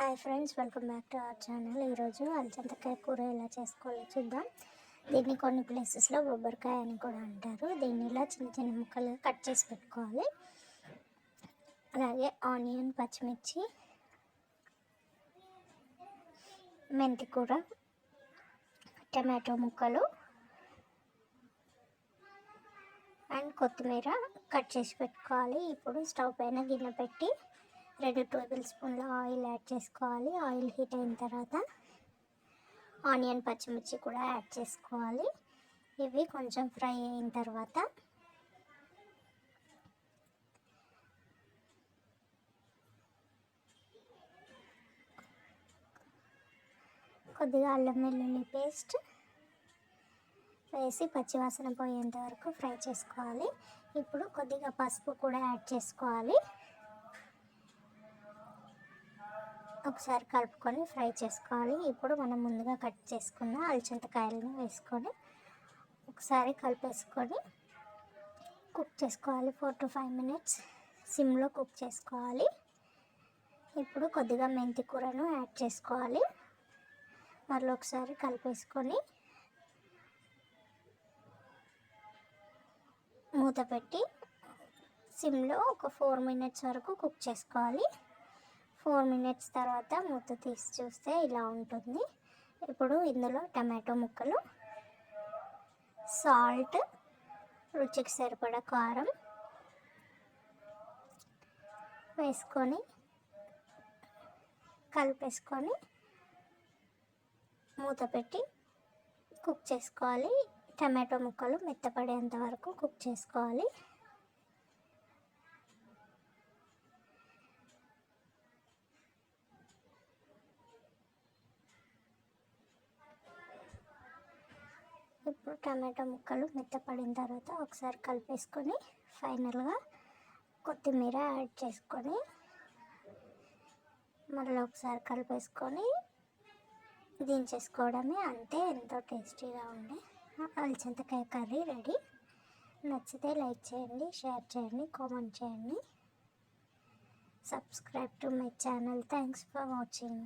Hi friends welcome back to our channel. ఈరోజు అలచంతకాయ కూర ఎలా చేసుకోవాలో చూద్దాం. దీన్ని కొన్ని ప్లేసెస్లో బొబ్బరికాయ అని కూడా అంటారు. దీన్ని ఇలా చిన్న చిన్న ముక్కలుగా కట్ చేసి పెట్టుకోవాలి. అలాగే ఆనియన్ పచ్చిమిర్చి మెంతి కూర టమాటో ముక్కలు అండ్ కొత్తిమీర కట్ చేసి పెట్టుకోవాలి. ఇప్పుడు స్టవ్ పైన గిన్నె పెట్టి రెండు టేబుల్ స్పూన్ల ఆయిల్ యాడ్ చేసుకోవాలి. ఆయిల్ హీట్ అయిన తర్వాత ఆనియన్ పచ్చిమిర్చి కూడా యాడ్ చేసుకోవాలి. ఇవి కొంచెం ఫ్రై అయిన తర్వాత కొద్దిగా అల్లం వెల్లుల్లి పేస్ట్ వేసి పచ్చివాసన పోయేంత వరకు ఫ్రై చేసుకోవాలి. ఇప్పుడు కొద్దిగా పసుపు కూడా యాడ్ చేసుకోవాలి. ఒకసారి కలుపుకొని ఫ్రై చేసుకోవాలి. ఇప్పుడు మనం ముందుగా కట్ చేసుకున్న అలచింతకాయలను వేసుకొని ఒకసారి కలిపేసుకొని కుక్ చేసుకోవాలి. ఫోర్ టు ఫైవ్ మినిట్స్ సిమ్లో కుక్ చేసుకోవాలి. ఇప్పుడు కొద్దిగా మెంతి కూరను యాడ్ చేసుకోవాలి. మళ్ళీ ఒకసారి కలిపేసుకొని మూత పెట్టి సిమ్లో ఒక ఫోర్ మినిట్స్ వరకు కుక్ చేసుకోవాలి. ఫోర్ మినిట్స్ తర్వాత మూత తీసి చూస్తే ఇలా ఉంటుంది. ఇప్పుడు ఇందులో టమాటో ముక్కలు సాల్ట్ రుచికి సరిపడా కారం వేసుకొని కలిపేసుకొని మూత పెట్టి కుక్ చేసుకోవాలి. టమాటో ముక్కలు మెత్తపడేంత వరకు కుక్ చేసుకోవాలి. ఇప్పుడు టమాటా ముక్కలు మెత్తపడిన తర్వాత ఒకసారి కలిపేసుకొని ఫైనల్గా కొత్తిమీర యాడ్ చేసుకొని మళ్ళీ ఒకసారి కలిపేసుకొని దించేసుకోవడమే అంతే. ఎంతో టేస్టీగా ఉండే అలచింతకాయ కర్రీ రెడీ. నచ్చితే లైక్ చేయండి షేర్ చేయండి కామెంట్ చేయండి. Subscribe to my channel. Thanks for watching.